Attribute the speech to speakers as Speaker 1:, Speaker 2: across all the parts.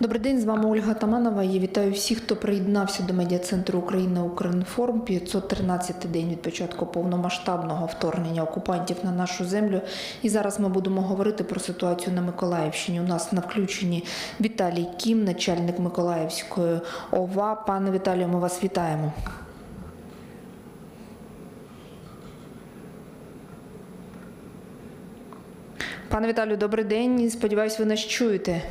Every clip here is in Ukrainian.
Speaker 1: Добрий день, з вами Ольга Таманова. Я вітаю всіх, хто приєднався до медіа-центру Україна Укрінформ. 513 день від початку повномасштабного вторгнення окупантів на нашу землю. І зараз ми будемо говорити про ситуацію на Миколаївщині. У нас на включенні Віталій Кім, начальник Миколаївської ОВА. Пане Віталію, ми вас вітаємо. Пане Віталію, добрий день. Сподіваюсь, ви нас чуєте.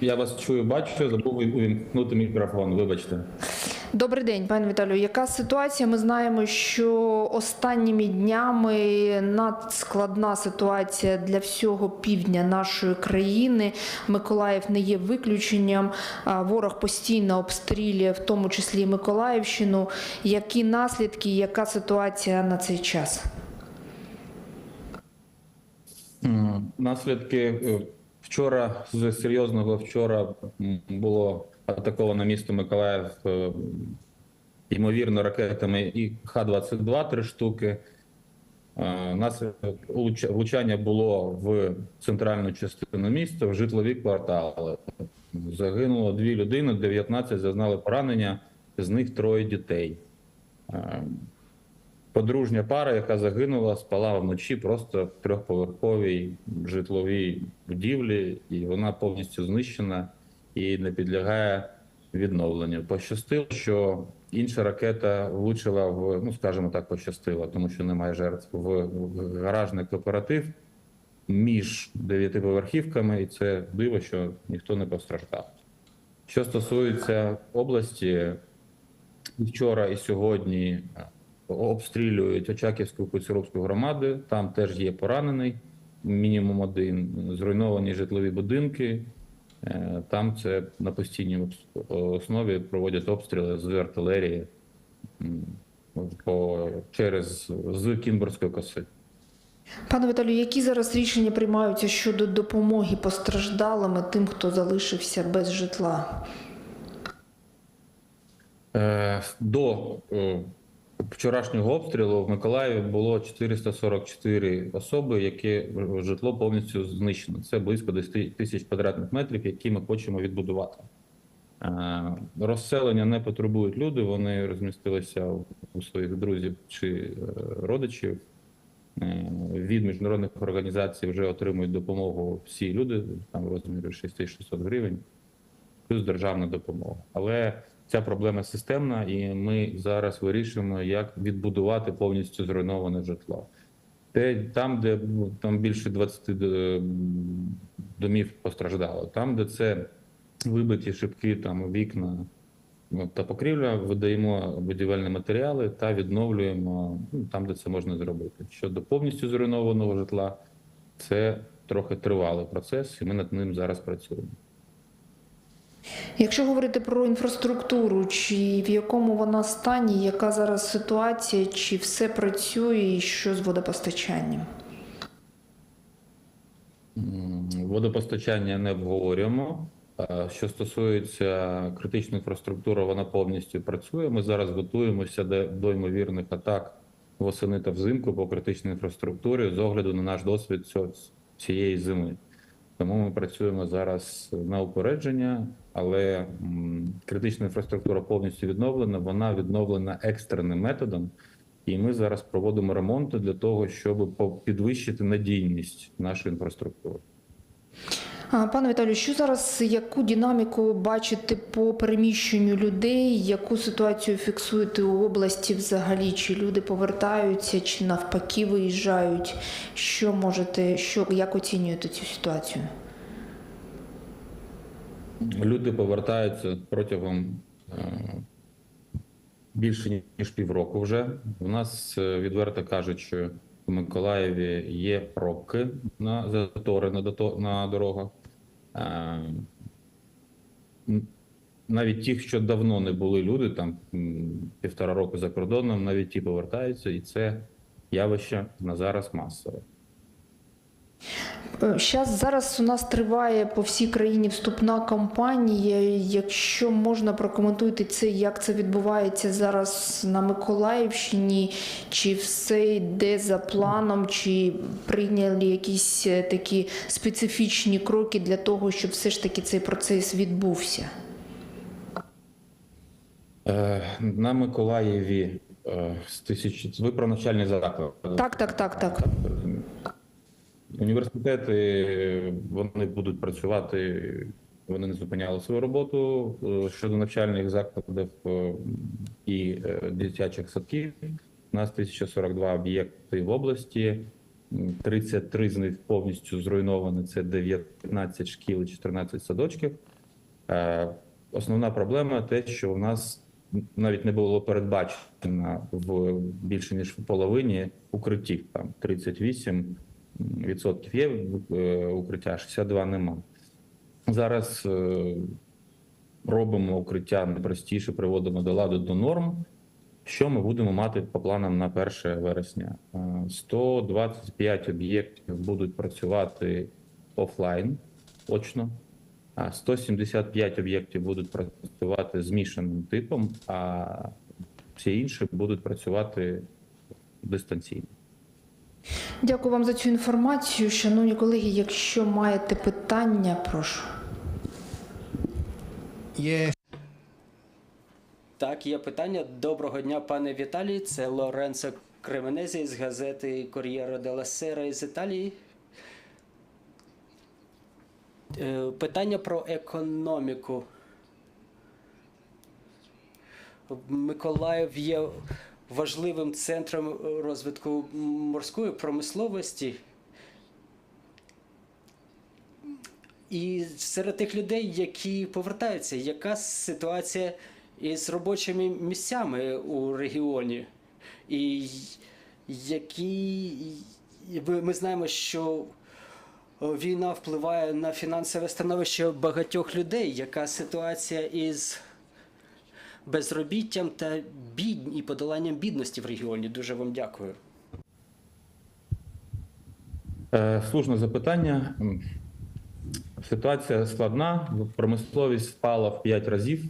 Speaker 2: Я вас чую, бачу, забув увімкнути мікрофон. Вибачте.
Speaker 1: Добрий день, пане Віталію. Яка ситуація? Ми знаємо, що останніми днями надскладна ситуація для всього півдня нашої країни. Миколаїв не є виключенням. Ворог постійно обстрілює, в тому числі і Миколаївщину. Які наслідки, яка ситуація на цей час?
Speaker 2: Наслідки е, вчора з серйозного вчора було атаковано місто Миколаїв е, ймовірно ракетами і Х-22 три штуки. Е, Наслідок влучання було в центральну частину міста, в житлові квартали. Загинуло дві людини, 19 зазнали поранення, з них троє дітей. Подружня пара, яка загинула, спала вночі просто в трьохповерховій житловій будівлі, і вона повністю знищена і не підлягає відновленню. Пощастило, що інша ракета влучила в, ну скажімо так, пощастило, тому що немає жертв в гаражний кооператив між дев'ятиповерхівками, і це диво, що ніхто не постраждав. Що стосується області, вчора і сьогодні обстрілюють Очаківську Куцюровську громади. Там теж є поранений, мінімум один. Зруйновані житлові будинки. Е, Там це на постійній основі проводять обстріли з артилерії по, через з Кінбурзької коси.
Speaker 1: Пане Віталію, які зараз рішення приймаються щодо допомоги постраждалим тим, хто залишився без житла?
Speaker 2: Е, До е, вчорашнього обстрілу в Миколаєві було 444 особи, які житло повністю знищено. Це близько 10 тисяч квадратних метрів, які ми хочемо відбудувати. Е, Розселення не потребують люди. Вони розмістилися у своїх друзів чи е, родичів. Е, Від міжнародних організацій вже отримують допомогу всі люди, там в розмірі 6600 гривень плюс державна допомога. Але ця проблема системна, і ми зараз вирішуємо, як відбудувати повністю зруйноване житло. Те, там, де ну, там більше 20 домів постраждало, там, де це вибиті шибки, там вікна ну, та покрівля, видаємо будівельні матеріали та відновлюємо ну, там, де це можна зробити. Щодо повністю зруйнованого житла, це трохи тривалий процес, і ми над ним зараз працюємо.
Speaker 1: Якщо говорити про інфраструктуру, чи в якому вона стані, яка зараз ситуація, чи все працює, і що з водопостачанням?
Speaker 2: Водопостачання не обговорюємо. Що стосується критичної інфраструктури, вона повністю працює. Ми зараз готуємося до, ймовірних атак восени та взимку по критичній інфраструктурі з огляду на наш досвід цієї зими. Тому ми працюємо зараз на упередження, але критична інфраструктура повністю відновлена. Вона відновлена екстреним методом, і ми зараз проводимо ремонти для того, щоб підвищити надійність нашої інфраструктури.
Speaker 1: Пане Віталію, що зараз, яку динаміку бачите по переміщенню людей, яку ситуацію фіксуєте у області взагалі? Чи люди повертаються, чи навпаки виїжджають? Що можете, що, як оцінюєте цю ситуацію?
Speaker 2: Люди повертаються протягом е, більше ніж півроку вже. У нас е, відверто кажуть, що в Миколаєві є пробки на затори на, дото- на дорогах. Е, Навіть ті, що давно не були люди, там півтора року за кордоном, навіть ті повертаються, і це явище на зараз масове.
Speaker 1: Зараз зараз у нас триває по всій країні вступна кампанія. Якщо можна прокоментуйте це, як це відбувається зараз на Миколаївщині, чи все йде за планом, чи прийняли якісь е, такі специфічні кроки для того, щоб все ж таки цей процес відбувся?
Speaker 2: Е, На Миколаєві е, з тисяч... Ви про навчальний заклад.
Speaker 1: Так, так, так, так.
Speaker 2: Університети вони будуть працювати, вони не зупиняли свою роботу Е, щодо навчальних закладів е, і е, дитячих садків. У нас 1042 об'єкти в області, М, 33 з них повністю зруйновані. Це 19 шкіл і 14 садочків. Е, Основна проблема те, що в нас навіть не було передбачено в більше ніж в половині укриттів. Там 38 відсотків є е, укриття, 62 нема. Зараз е, робимо укриття найпростіше, приводимо до ладу до норм. Що ми будемо мати по планам на 1 вересня? Е, 125 об'єктів будуть працювати офлайн очно, а 175 об'єктів будуть працювати змішаним типом, а всі інші будуть працювати дистанційно.
Speaker 1: Дякую вам за цю інформацію. Шановні колеги, якщо маєте питання, прошу.
Speaker 3: Є
Speaker 4: Так, є питання. Доброго дня, пане Віталій. Це Лоренцо Кременезі з газети Кор'єро Делла Сера із Італії. Е, Питання про економіку. Миколаїв є важливим центром розвитку морської промисловості. І серед тих людей, які повертаються, яка ситуація із робочими місцями у регіоні? І які ми знаємо, що війна впливає на фінансове становище багатьох людей. Яка ситуація із безробіттям та бід... і подоланням бідності в регіоні? Дуже вам дякую.
Speaker 2: Е, Слушне запитання. Ситуація складна. Промисловість впала в 5 разів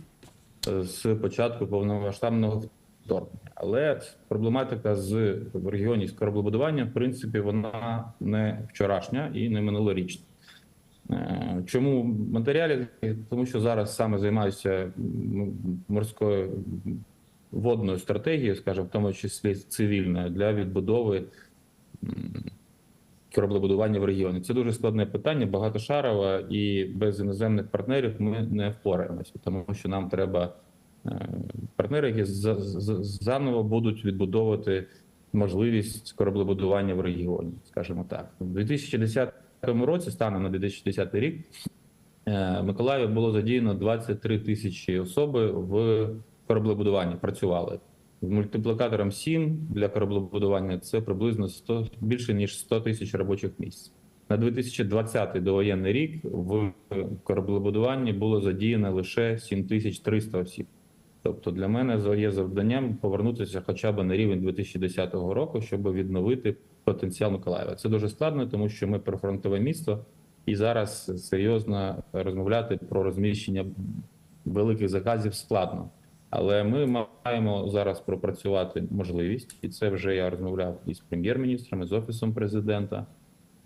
Speaker 2: е, з початку повномасштабного вторгнення. Але проблематика з в регіоні з кораблебудування, в принципі, вона не вчорашня і не минулорічна. Е, Чому матеріалі? Тому що зараз саме займаюся морською водною стратегією, скажімо, в тому числі цивільною, для відбудови кораблебудування в регіоні. Це дуже складне питання, багатошарове, і без іноземних партнерів ми не впораємося, тому що нам треба е, партнери, які за- за- заново будуть відбудовувати можливість кораблебудування в регіоні, скажімо так. 2010 році, станом на 2010 рік, е, в Миколаєві було задіяно 23 тисячі особи в кораблебудуванні, працювали. З мультиплікатором 7 для кораблебудування це приблизно 100, більше ніж 100 тисяч робочих місць. На 2020 довоєнний рік в кораблебудуванні було задіяно лише 7300 осіб. Тобто для мене є завданням повернутися хоча б на рівень 2010 року, щоб відновити потенціал Миколаєва. Це дуже складно, тому що ми прифронтове місто, і зараз серйозно розмовляти про розміщення великих заказів складно. Але ми маємо зараз пропрацювати можливість, і це вже я розмовляв із прем'єр-міністром, з офісом президента,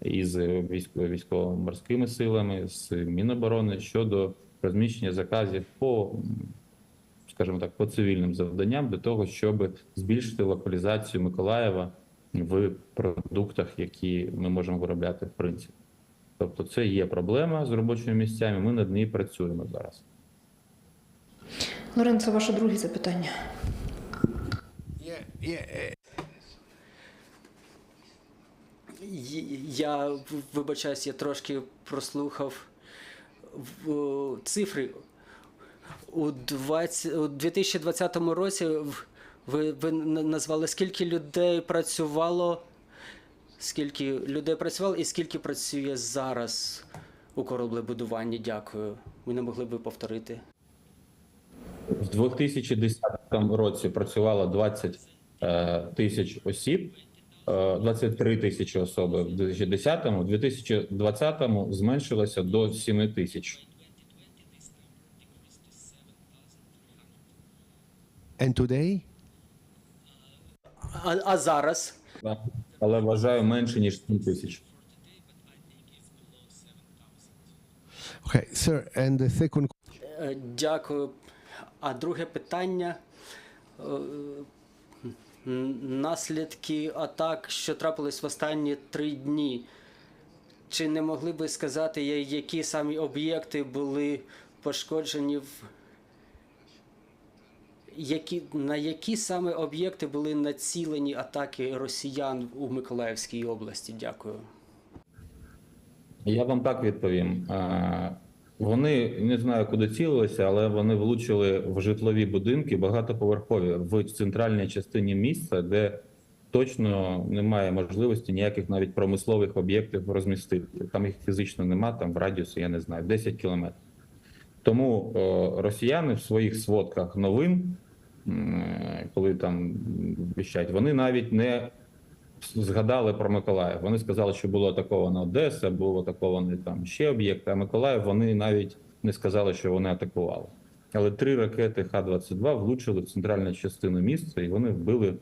Speaker 2: і з військово- військово-морськими силами, з Міноборони щодо розміщення заказів по, скажімо так, по цивільним завданням для того, щоб збільшити локалізацію Миколаєва в продуктах, які ми можемо виробляти в принципі. Тобто, це є проблема з робочими місцями. Ми над нею працюємо зараз.
Speaker 1: Лоренцо, ваше друге запитання.
Speaker 3: є, є, е,
Speaker 4: Я вибачаюсь, я трошки прослухав цифри. У, 20, у 2020 році в- ви, ви на- назвали, скільки людей працювало, скільки людей працювало і скільки працює зараз у кораблебудуванні. Дякую. Ви не могли б повторити?
Speaker 2: В 2010 році працювало 20 е, тисяч осіб, е, 23 тисячі особи в 2010-му, в 2020-му зменшилося до 7 тисяч.
Speaker 3: And today?
Speaker 4: А, а зараз?
Speaker 2: Але вважаю менше ніж 7 тисяч.
Speaker 3: Okay, sir. And the second
Speaker 4: Е, Дякую. А друге питання. Е, Наслідки атак, що трапились в останні три дні. Чи не могли би сказати, які самі об'єкти були пошкоджені в. Які, на які саме об'єкти були націлені атаки росіян у Миколаївській області? Дякую.
Speaker 2: Я вам так відповім. Е, Вони не знаю, куди цілилися, але вони влучили в житлові будинки багатоповерхові в центральній частині міста, де точно немає можливості ніяких навіть промислових об'єктів розмістити. Там їх фізично нема, там в радіусі, я не знаю, 10 кілометрів. Тому е, росіяни в своїх сводках новин, коли там віщать, вони навіть не згадали про Миколаїв. Вони сказали, що було атаковано Одеса, було атаковано там ще об'єкти. А Миколаїв вони навіть не сказали, що вони атакували. Але три ракети Х-22 влучили в центральну частину міста, і вони вбили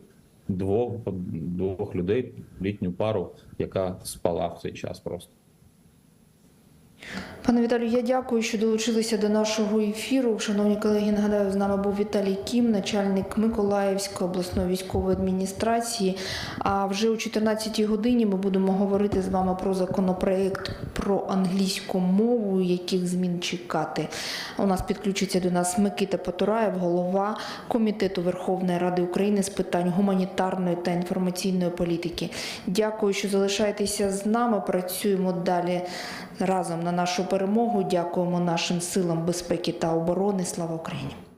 Speaker 2: двох, двох людей, літню пару, яка спала в цей час просто.
Speaker 1: Пане Віталію, я дякую, що долучилися до нашого ефіру. Шановні колеги, нагадаю, з нами був Віталій Кім, начальник Миколаївської обласної військової адміністрації. А вже о 14-й годині ми будемо говорити з вами про законопроект про англійську мову, яких змін чекати. У нас підключиться до нас Микита Потураєв, голова комітету Верховної Ради України з питань гуманітарної та інформаційної політики. Дякую, що залишаєтеся з нами. Працюємо далі разом на нашу перемогу. Дякуємо нашим силам безпеки та оборони. Слава Україні!